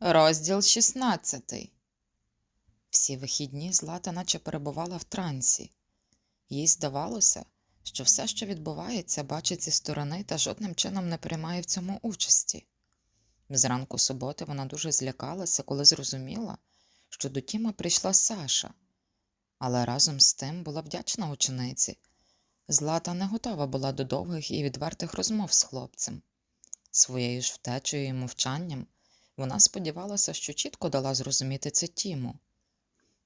Розділ 16 Всі вихідні Злата наче перебувала в трансі. Їй здавалося, що все, що відбувається, бачить зі сторони та жодним чином не приймає в цьому участі. Зранку суботи вона дуже злякалася, коли зрозуміла, що до Тіма прийшла Саша, але разом з тим була вдячна учениці. Злата не готова була до довгих і відвертих розмов з хлопцем. Своєю ж втечею і мовчанням вона сподівалася, що чітко дала зрозуміти це Тіму.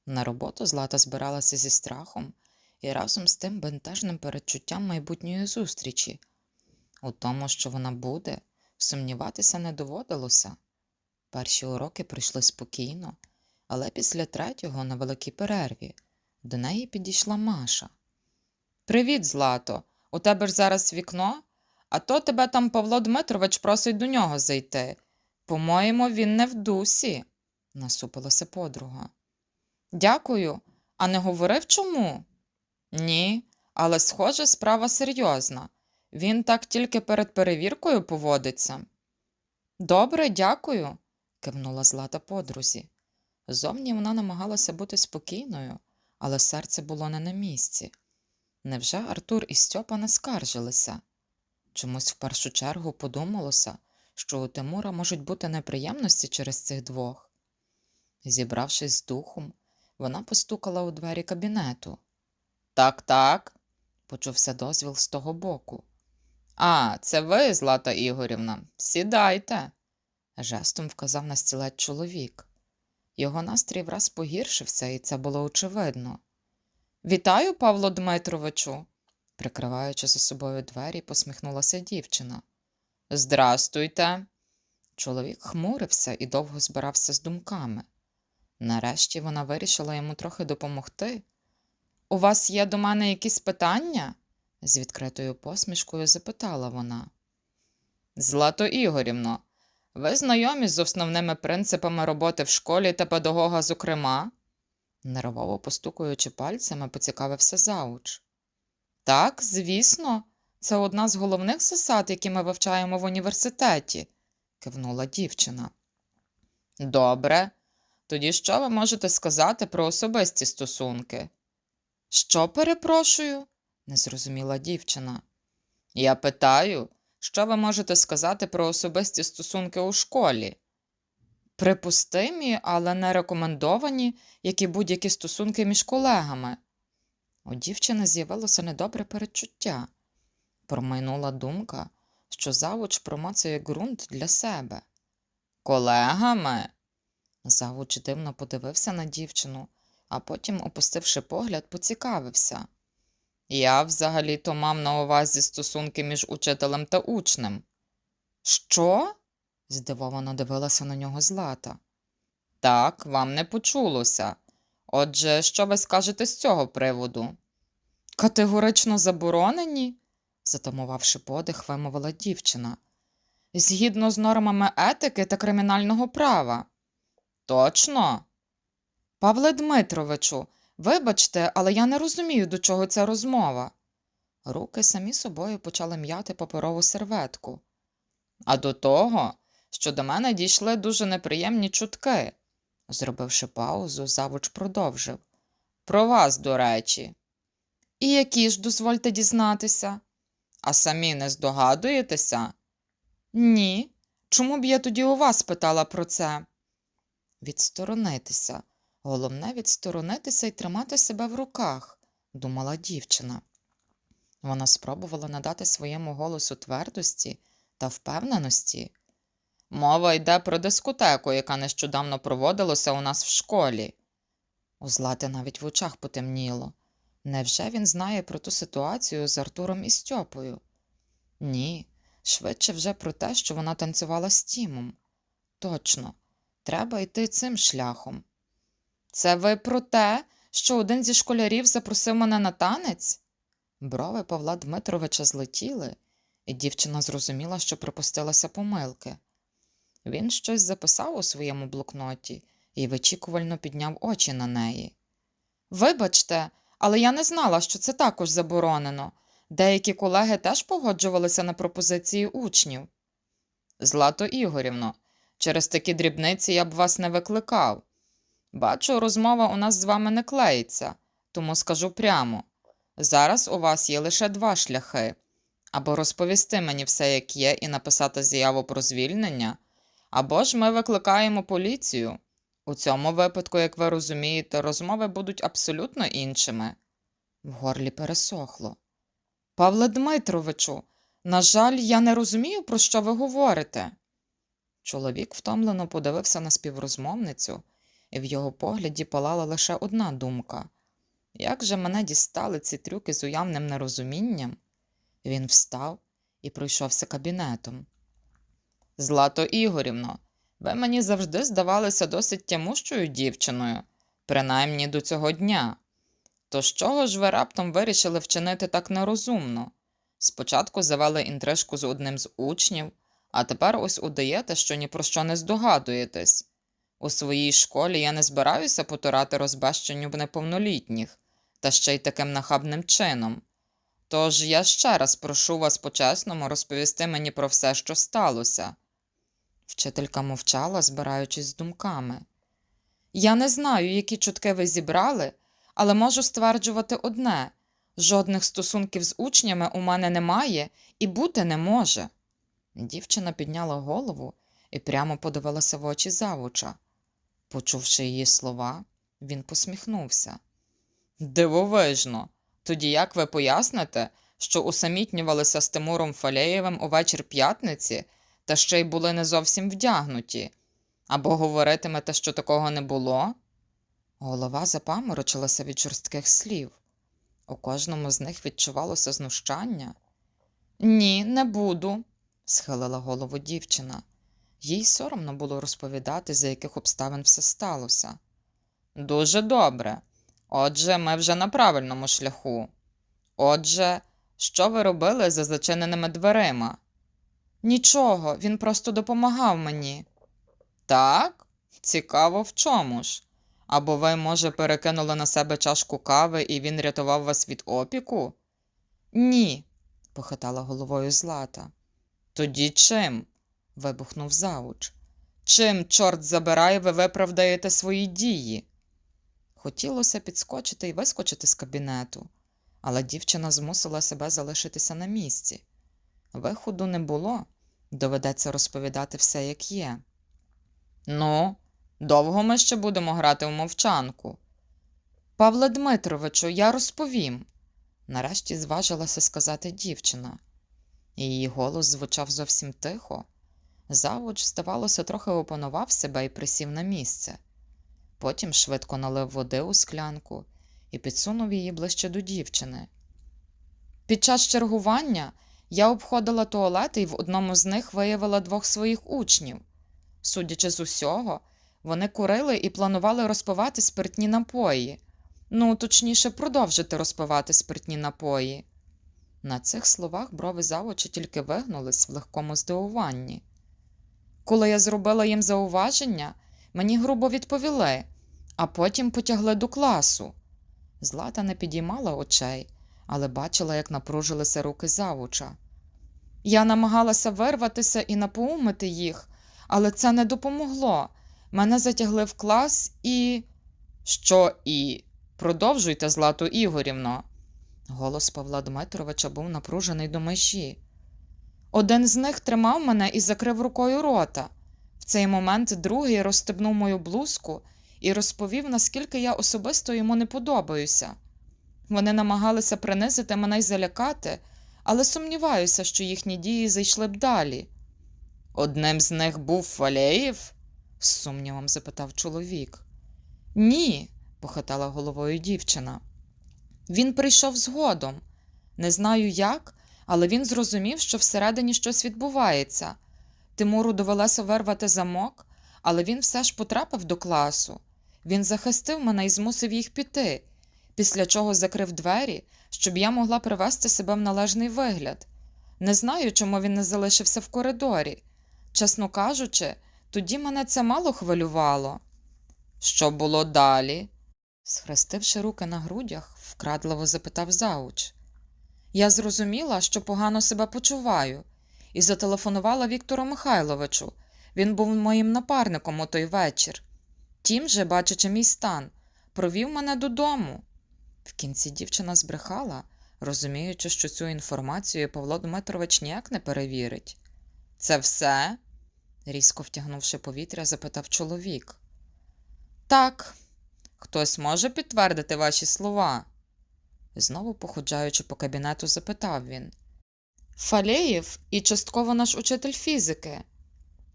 На роботу Злата збиралася зі страхом і разом з тим бентежним передчуттям майбутньої зустрічі. У тому, що вона буде, сумніватися не доводилося. Перші уроки пройшли спокійно, але після третього, на великій перерві, до неї підійшла Маша. Привіт, Злато. У тебе ж зараз вікно, а то тебе там Павло Дмитрович просить до нього зайти. По-моєму, він не в дусі, насупилася подруга. Дякую, а не говорив чому? Ні, але, схоже, справа серйозна. Він так тільки перед перевіркою поводиться. Добре, дякую, кивнула Злата подрузі. Зовні вона намагалася бути спокійною, але серце було не на місці. Невже Артур і Стьопа не скаржилися? Чомусь в першу чергу подумалося, що у Тимура можуть бути неприємності через цих двох. Зібравшись з духом, вона постукала у двері кабінету. Так, так, почувся дозвіл з того боку. А, це ви, Злата Ігорівна, сідайте, жестом вказав на стілець чоловік. Його настрій враз погіршився, і це було очевидно. Вітаю, Павло Дмитровичу, прикриваючи за собою двері, посміхнулася дівчина. Здрастуйте. Чоловік хмурився і довго збирався з думками. Нарешті вона вирішила йому трохи допомогти. У вас є до мене якісь питання? з відкритою посмішкою запитала вона. Злато Ігорівно, ви знайомі з основними принципами роботи в школі та педагога, зокрема? нервово постукуючи пальцями, поцікавився зауч. Так, звісно, це одна з головних засад, які ми вивчаємо в університеті, кивнула дівчина. Добре. Тоді що ви можете сказати про особисті стосунки? Що перепрошую? не зрозуміла дівчина. Я питаю, що ви можете сказати про особисті стосунки у школі? Припустимі, але не рекомендовані, як і будь-які стосунки між колегами. У дівчини з'явилося недобре передчуття. Промайнула думка, що завуч промацує ґрунт для себе. Колегами? Завуч дивно подивився на дівчину, а потім, опустивши погляд, поцікавився. Я взагалі-то мав на увазі стосунки між учителем та учнем. Що? здивовано дивилася на нього Злата. Так, вам не почулося. Отже, що ви скажете з цього приводу? Категорично заборонені, затамувавши подих, вимовила дівчина. Згідно з нормами етики та кримінального права. Точно? Павле Дмитровичу, вибачте, але я не розумію, до чого ця розмова. Руки самі собою почали м'яти паперову серветку. А до того, що до мене дійшли дуже неприємні чутки. Зробивши паузу, завуч продовжив. Про вас, до речі. І які ж дозвольте дізнатися? А самі не здогадуєтеся? Ні. Чому б я тоді у вас питала про це? Відсторонитися. Головне відсторонитися і тримати себе в руках, думала дівчина. Вона спробувала надати своєму голосу твердості та впевненості. Мова йде про дискотеку, яка нещодавно проводилася у нас в школі. У Злати навіть в очах потемніло. Невже він знає про ту ситуацію з Артуром і Стьопою? Ні, швидше вже про те, що вона танцювала з Тімом. Точно, треба йти цим шляхом. Це ви про те, що один зі школярів запросив мене на танець? Брови Павла Дмитровича злетіли, і дівчина зрозуміла, що припустилася помилки. Він щось записав у своєму блокноті і вичікувально підняв очі на неї. Вибачте, але я не знала, що це також заборонено. Деякі колеги теж погоджувалися на пропозиції учнів. Злато Ігорівно, Через такі дрібниці я б вас не викликав. Бачу, розмова у нас з вами не клеїться, тому скажу прямо. Зараз у вас є лише два шляхи або розповісти мені все, як є, і написати заяву про звільнення, або ж ми викликаємо поліцію. У цьому випадку, як ви розумієте, розмови будуть абсолютно іншими. В горлі пересохло. Павле Дмитровичу, на жаль, я не розумію, про що ви говорите. Чоловік втомлено подивився на співрозмовницю, і в його погляді палала лише одна думка як же мене дістали ці трюки з уявним нерозумінням? Він встав і пройшовся кабінетом. Злато Ігорівно, ви мені завжди здавалися досить тямущою дівчиною, принаймні до цього дня. То з чого ж ви раптом вирішили вчинити так нерозумно? Спочатку завели інтрижку з одним з учнів, а тепер ось удаєте, що ні про що не здогадуєтесь. У своїй школі я не збираюся потурати розбещенню неповнолітніх, та ще й таким нахабним чином. Тож я ще раз прошу вас по-чесному розповісти мені про все, що сталося. Вчителька мовчала, збираючись з думками. Я не знаю, які чутки ви зібрали, але можу стверджувати одне жодних стосунків з учнями у мене немає і бути не може. Дівчина підняла голову і прямо подивилася в очі завуча. Почувши її слова, він посміхнувся. Дивовижно. Тоді як ви поясните, що усамітнювалися з Тимуром Фалеєвим увечір п'ятниці та ще й були не зовсім вдягнуті? Або говоритимете, що такого не було? Голова запаморочилася від жорстких слів. У кожному з них відчувалося знущання. Ні, не буду, схилила голову дівчина. Їй соромно було розповідати, за яких обставин все сталося. Дуже добре. Отже, ми вже на правильному шляху. Отже, що ви робили за зачиненими дверима? Нічого, він просто допомагав мені. Так? Цікаво в чому ж? Або ви, може, перекинули на себе чашку кави і він рятував вас від опіку? Ні, похитала головою Злата. Тоді чим? вибухнув завуч. Чим, чорт забирай, ви виправдаєте свої дії? Хотілося підскочити і вискочити з кабінету, але дівчина змусила себе залишитися на місці. Виходу не було, доведеться розповідати все, як є. Ну, довго ми ще будемо грати в мовчанку. Павле Дмитровичу, я розповім, нарешті зважилася сказати дівчина. Її голос звучав зовсім тихо. Завуч, здавалося, трохи опанував себе і присів на місце. Потім швидко налив води у склянку і підсунув її ближче до дівчини. Під час чергування я обходила туалети і в одному з них виявила двох своїх учнів. Судячи з усього, вони курили і планували розпивати спиртні напої. Ну, точніше, продовжити розпивати спиртні напої. На цих словах брови завочі тільки вигнулись в легкому здивуванні. Коли я зробила їм зауваження, мені грубо відповіли, а потім потягли до класу. Злата не підіймала очей, але бачила, як напружилися руки завуча. Я намагалася вирватися і напоумити їх, але це не допомогло. Мене затягли в клас і. Що і? Продовжуйте, Злату Ігорівно. Голос Павла Дмитровича був напружений до межі. Один з них тримав мене і закрив рукою рота. В цей момент другий розстебнув мою блузку і розповів, наскільки я особисто йому не подобаюся. Вони намагалися принизити мене й залякати, але сумніваюся, що їхні дії зайшли б далі. Одним з них був Фалеєв? з сумнівом запитав чоловік. Ні, похитала головою дівчина. Він прийшов згодом. Не знаю як, але він зрозумів, що всередині щось відбувається. Тимуру довелося вирвати замок, але він все ж потрапив до класу. Він захистив мене і змусив їх піти, після чого закрив двері, щоб я могла привести себе в належний вигляд. Не знаю, чому він не залишився в коридорі. Чесно кажучи, тоді мене це мало хвилювало. Що було далі? схрестивши руки на грудях, вкрадливо запитав зауч. Я зрозуміла, що погано себе почуваю, і зателефонувала Віктору Михайловичу. Він був моїм напарником у той вечір. Тім же, бачачи мій стан, провів мене додому. В кінці дівчина збрехала, розуміючи, що цю інформацію Павло Дмитрович ніяк не перевірить. Це все? різко втягнувши повітря, запитав чоловік. Так, хтось може підтвердити ваші слова? Знову походжаючи по кабінету, запитав він. Фалеєв і частково наш учитель фізики.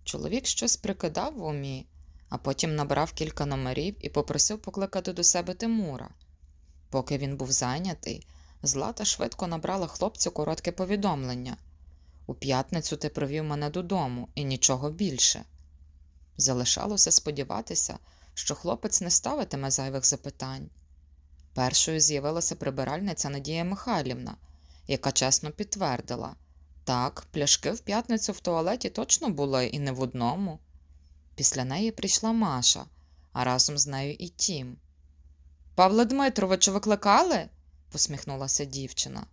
Чоловік щось прикидав в умі, а потім набрав кілька номерів і попросив покликати до себе Тимура. Поки він був зайнятий, Злата швидко набрала хлопцю коротке повідомлення. У п'ятницю ти провів мене додому і нічого більше. Залишалося сподіватися, що хлопець не ставитиме зайвих запитань. Першою з'явилася прибиральниця Надія Михайлівна, яка чесно підтвердила так, пляшки в п'ятницю в туалеті точно були і не в одному. Після неї прийшла Маша, а разом з нею і Тім. Павле Дмитровичу викликали? посміхнулася дівчина.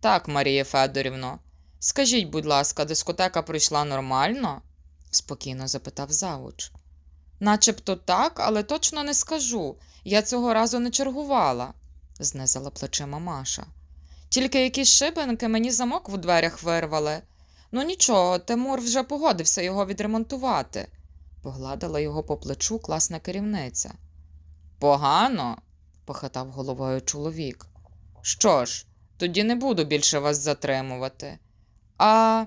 Так, Марія Федорівно. Скажіть, будь ласка, дискотека пройшла нормально? спокійно запитав завуч. Начебто так, але точно не скажу. Я цього разу не чергувала, знизила плечима Маша. Тільки якісь шибенки мені замок в дверях вирвали. Ну нічого, Тимур вже погодився його відремонтувати, погладила його по плечу класна керівниця. Погано, похитав головою чоловік. Що ж, тоді не буду більше вас затримувати. А.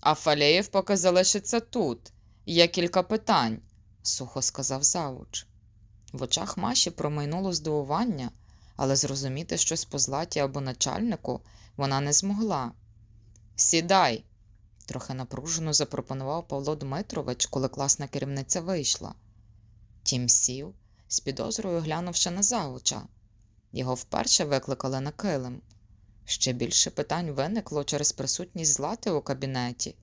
А Фалеєв поки залишиться тут. Є кілька питань, сухо сказав завуч. В очах Маші промайнуло здивування, але зрозуміти щось по златі або начальнику вона не змогла. Сідай, трохи напружено запропонував Павло Дмитрович, коли класна керівниця вийшла. Тім сів, з підозрою глянувши на завуча. Його вперше викликали на килим. Ще більше питань виникло через присутність злати у кабінеті.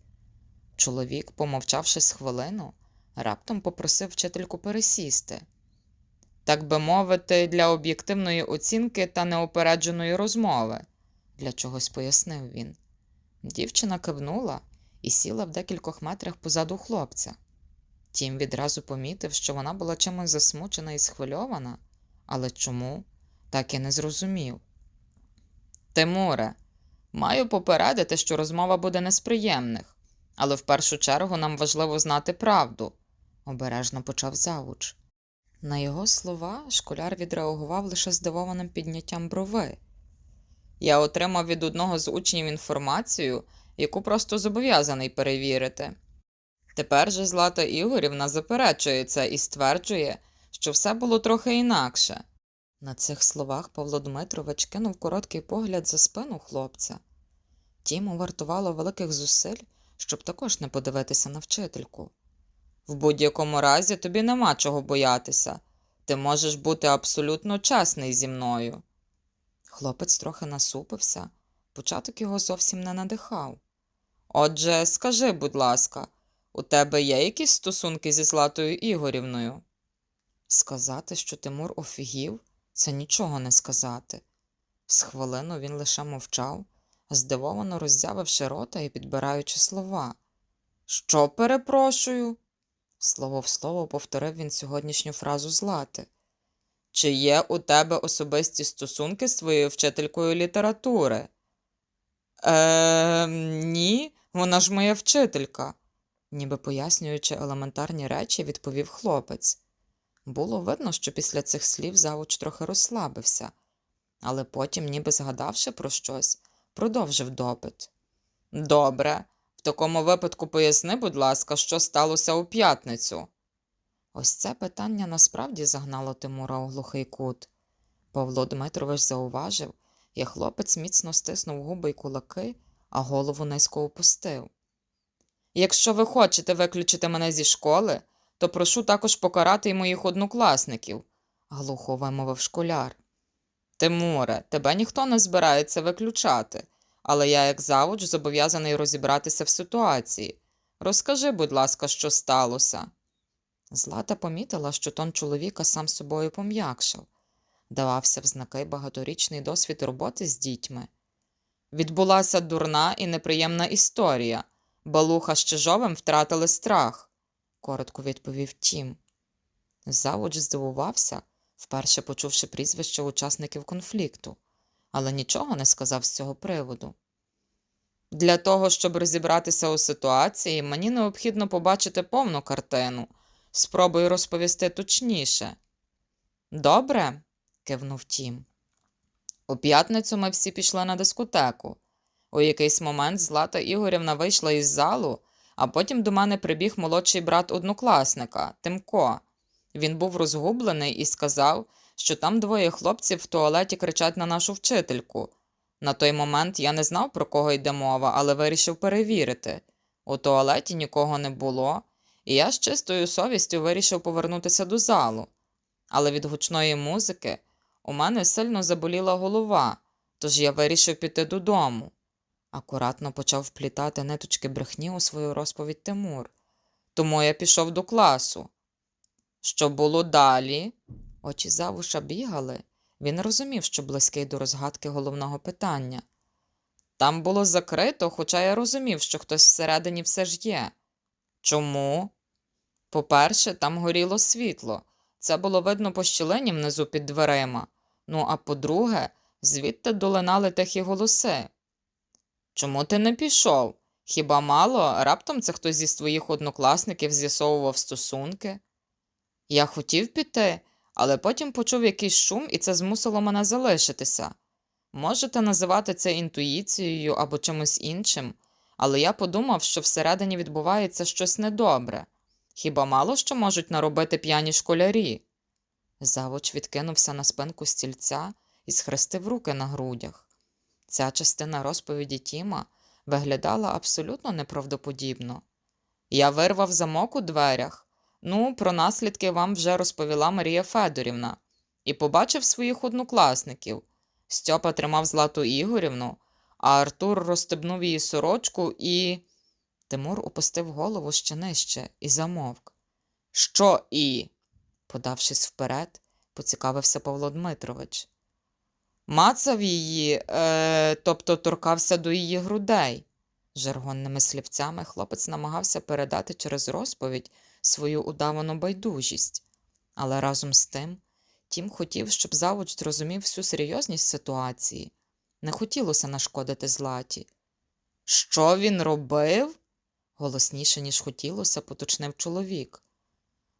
Чоловік, помовчавши з хвилину, раптом попросив вчительку пересісти. Так би мовити, для об'єктивної оцінки та неопередженої розмови, для чогось пояснив він. Дівчина кивнула і сіла в декількох метрах позаду хлопця. Тім відразу помітив, що вона була чимось засмучена і схвильована, але чому, так і не зрозумів. Тимуре, маю попередити, що розмова буде не з приємних, але в першу чергу нам важливо знати правду, обережно почав завуч. На його слова школяр відреагував лише здивованим підняттям брови. Я отримав від одного з учнів інформацію, яку просто зобов'язаний перевірити. Тепер же Злата Ігорівна заперечує це і стверджує, що все було трохи інакше. На цих словах Павло Дмитрович кинув короткий погляд за спину хлопця. Тіму вартувало великих зусиль, щоб також не подивитися на вчительку. В будь-якому разі тобі нема чого боятися. Ти можеш бути абсолютно чесний зі мною. Хлопець трохи насупився, початок його зовсім не надихав. Отже, скажи, будь ласка, у тебе є якісь стосунки зі Златою Ігорівною? Сказати, що Тимур офігів, це нічого не сказати. З хвилину він лише мовчав, здивовано роззявивши рота і підбираючи слова. Що перепрошую? Слово в слово повторив він сьогоднішню фразу Злати. Чи є у тебе особисті стосунки з твоєю вчителькою літератури? Е, ні, вона ж моя вчителька, ніби пояснюючи елементарні речі, відповів хлопець. Було видно, що після цих слів завуч трохи розслабився, але потім, ніби згадавши про щось, продовжив допит. Добре, в такому випадку поясни, будь ласка, що сталося у п'ятницю. Ось це питання насправді загнало Тимура у глухий кут. Павло Дмитрович зауважив, як хлопець міцно стиснув губи й кулаки, а голову низько опустив. Якщо ви хочете виключити мене зі школи, то прошу також покарати й моїх однокласників, глухо вимовив школяр. Тимуре, тебе ніхто не збирається виключати, але я, як завуч, зобов'язаний розібратися в ситуації. Розкажи, будь ласка, що сталося. Злата помітила, що тон чоловіка сам собою пом'якшав, давався в знаки багаторічний досвід роботи з дітьми. Відбулася дурна і неприємна історія. Балуха з Чижовим втратили страх, коротко відповів Тім. Завуч здивувався, вперше почувши прізвище учасників конфлікту, але нічого не сказав з цього приводу. Для того, щоб розібратися у ситуації, мені необхідно побачити повну картину. Спробую розповісти точніше. Добре, кивнув Тім. У п'ятницю ми всі пішли на дискотеку. У якийсь момент Злата Ігорівна вийшла із залу, а потім до мене прибіг молодший брат однокласника Тимко. Він був розгублений і сказав, що там двоє хлопців в туалеті кричать на нашу вчительку. На той момент я не знав, про кого йде мова, але вирішив перевірити. У туалеті нікого не було, і я з чистою совістю вирішив повернутися до залу. Але від гучної музики у мене сильно заболіла голова, тож я вирішив піти додому. Акуратно почав вплітати ниточки брехні у свою розповідь Тимур. Тому я пішов до класу. Що було далі? Очі завуша бігали. Він розумів, що близький до розгадки головного питання. Там було закрито, хоча я розумів, що хтось всередині все ж є. Чому? По-перше, там горіло світло. Це було видно по щілині внизу під дверима. Ну, а по-друге, звідти долинали тихі голоси. Чому ти не пішов? Хіба мало, раптом це хтось зі твоїх однокласників з'ясовував стосунки? Я хотів піти, але потім почув якийсь шум, і це змусило мене залишитися. Можете називати це інтуїцією або чимось іншим, але я подумав, що всередині відбувається щось недобре. Хіба мало що можуть наробити п'яні школярі? Завуч відкинувся на спинку стільця і схрестив руки на грудях. Ця частина розповіді Тіма виглядала абсолютно неправдоподібно. Я вирвав замок у дверях. Ну, про наслідки вам вже розповіла Марія Федорівна, і побачив своїх однокласників. Стьопа тримав Злату Ігорівну, а Артур розстебнув її сорочку і. Тимур опустив голову ще нижче і замовк. Що і? подавшись вперед, поцікавився Павло Дмитрович. Мацав її, е, тобто торкався до її грудей. Жаргонними слівцями хлопець намагався передати через розповідь свою удавану байдужість, але разом з тим Тім хотів, щоб завуч зрозумів всю серйозність ситуації. Не хотілося нашкодити златі. Що він робив? голосніше, ніж хотілося, поточнив чоловік.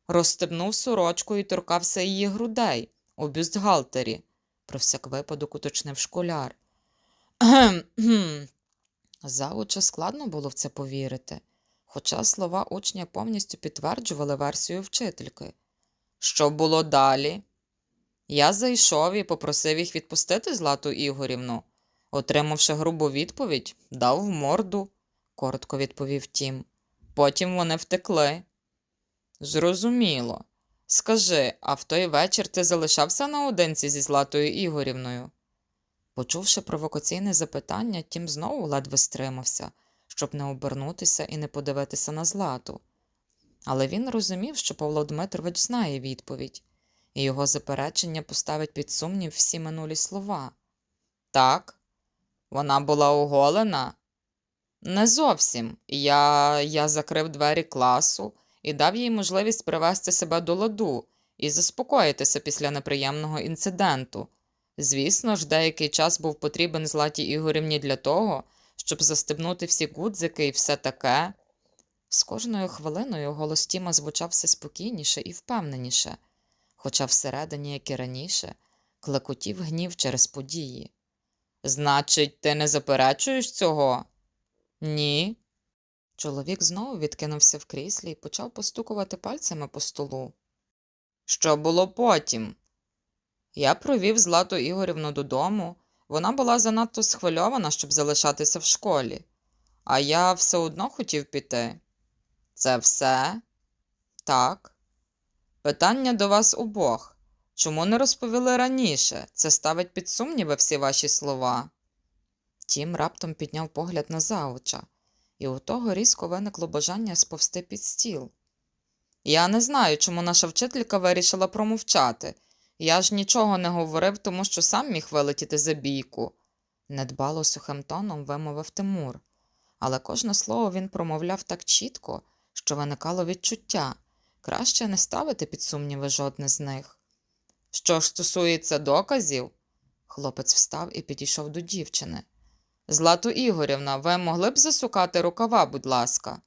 Розстебнув сорочку і торкався її грудей у бюстгальтері, про всяк випадок уточнив школяр. Завуча складно було в це повірити, хоча слова учня повністю підтверджували версію вчительки. Що було далі? Я зайшов і попросив їх відпустити Злату Ігорівну. Отримавши грубу відповідь, дав в морду, коротко відповів Тім. Потім вони втекли. Зрозуміло. Скажи, а в той вечір ти залишався наодинці зі Златою Ігорівною? Почувши провокаційне запитання, Тім знову ледве стримався, щоб не обернутися і не подивитися на злату. Але він розумів, що Павло Дмитрович знає відповідь, і його заперечення поставить під сумнів всі минулі слова. Так, вона була оголена? Не зовсім. Я, Я закрив двері класу і дав їй можливість привести себе до ладу і заспокоїтися після неприємного інциденту. Звісно ж, деякий час був потрібен Златі Ігорівні для того, щоб застебнути всі гудзики і все таке. З кожною хвилиною голос Тіма звучав все спокійніше і впевненіше, хоча всередині, як і раніше, клекотів гнів через події. Значить, ти не заперечуєш цього? Ні. Чоловік знову відкинувся в кріслі і почав постукувати пальцями по столу. Що було потім? Я провів Злату Ігорівну додому. Вона була занадто схвильована, щоб залишатися в школі, а я все одно хотів піти. Це все? Так. Питання до вас обох. Чому не розповіли раніше? Це ставить під сумніви всі ваші слова. Тім раптом підняв погляд на зауча, і у того різко виникло бажання сповзти під стіл. Я не знаю, чому наша вчителька вирішила промовчати. Я ж нічого не говорив, тому що сам міг вилетіти за бійку, недбало сухим тоном вимовив Тимур, але кожне слово він промовляв так чітко, що виникало відчуття краще не ставити під сумніви жодне з них. Що ж стосується доказів, хлопець встав і підійшов до дівчини. Злату Ігорівна, ви могли б засукати рукава, будь ласка.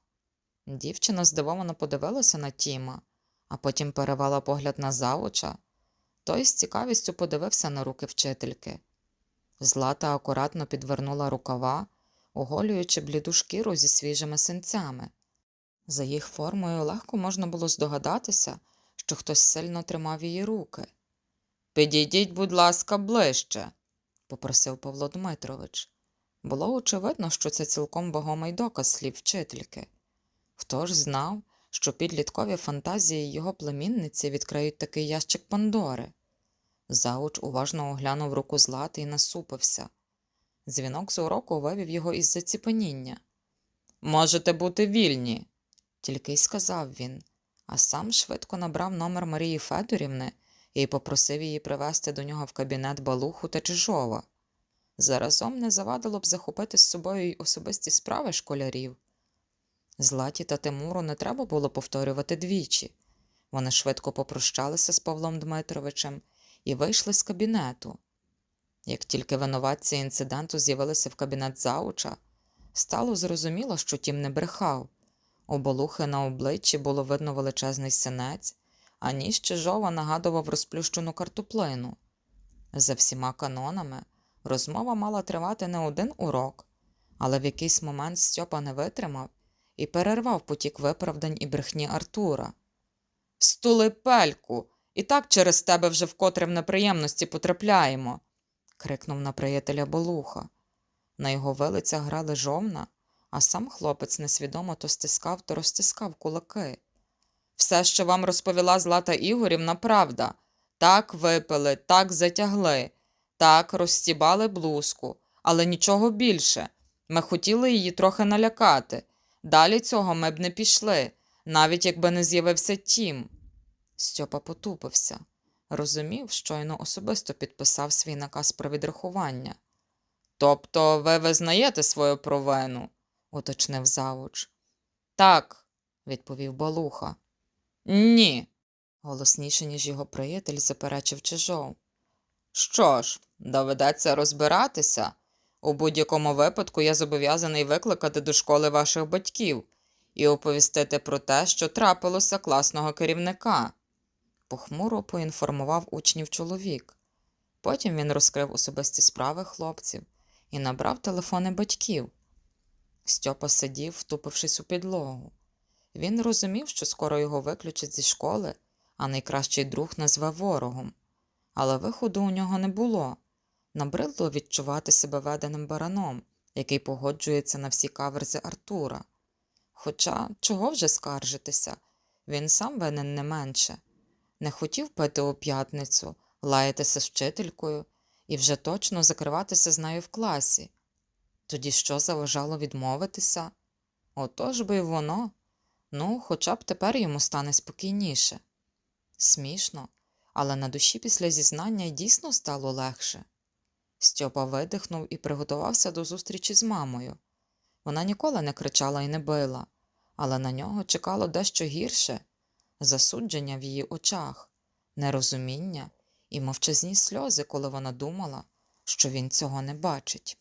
Дівчина здивовано подивилася на Тіма, а потім перевела погляд на завуча. Той з цікавістю подивився на руки вчительки. Злата акуратно підвернула рукава, оголюючи бліду шкіру зі свіжими синцями. За їх формою легко можна було здогадатися, що хтось сильно тримав її руки. Підійдіть, будь ласка, ближче, попросив Павло Дмитрович. Було очевидно, що це цілком вагомий доказ слів вчительки. Хто ж знав, що підліткові фантазії його племінниці відкриють такий ящик Пандори? Зауч уважно оглянув руку Злати і насупився. Дзвінок з уроку вивів його із заціпеніння. Можете бути вільні, тільки й сказав він, а сам швидко набрав номер Марії Федорівни і попросив її привезти до нього в кабінет Балуху та Чижова. Заразом не завадило б захопити з собою й особисті справи школярів. Златі та Тимуру не треба було повторювати двічі. Вони швидко попрощалися з Павлом Дмитровичем і вийшли з кабінету. Як тільки винуватці інциденту з'явилися в кабінет зауча, стало зрозуміло, що тім не брехав. У Балухи на обличчі було видно величезний синець, а ніж Чижова нагадував розплющену картоплину. За всіма канонами розмова мала тривати не один урок, але в якийсь момент Стьопа не витримав і перервав потік виправдань і брехні Артура. Стули пельку, і так через тебе вже вкотре в неприємності потрапляємо. крикнув на приятеля Болуха. На його вилицях грали жовна, а сам хлопець несвідомо то стискав, то розтискав кулаки. Все, що вам розповіла Злата Ігорівна, правда. Так випили, так затягли, так розстібали блузку, але нічого більше. Ми хотіли її трохи налякати. Далі цього ми б не пішли, навіть якби не з'явився тім. Стьопа потупився. Розумів, щойно особисто підписав свій наказ про відрахування. Тобто ви визнаєте свою провину? уточнив завуч. Так, відповів Балуха. Ні, голосніше, ніж його приятель, заперечив Чижов. Що ж, доведеться розбиратися. У будь-якому випадку я зобов'язаний викликати до школи ваших батьків і оповістити про те, що трапилося класного керівника. Похмуро поінформував учнів чоловік. Потім він розкрив особисті справи хлопців і набрав телефони батьків. Стьопа сидів, втупившись у підлогу. Він розумів, що скоро його виключать зі школи, а найкращий друг назве ворогом. Але виходу у нього не було. Набридло відчувати себе веденим бараном, який погоджується на всі каверзи Артура. Хоча чого вже скаржитися, він сам винен не менше. Не хотів пити у п'ятницю, лаятися з вчителькою і вже точно закриватися з нею в класі. Тоді що заважало відмовитися? Отож би й воно. Ну, хоча б тепер йому стане спокійніше. Смішно, але на душі після зізнання дійсно стало легше. Стьопа видихнув і приготувався до зустрічі з мамою. Вона ніколи не кричала і не била, але на нього чекало дещо гірше засудження в її очах, нерозуміння і мовчазні сльози, коли вона думала, що він цього не бачить.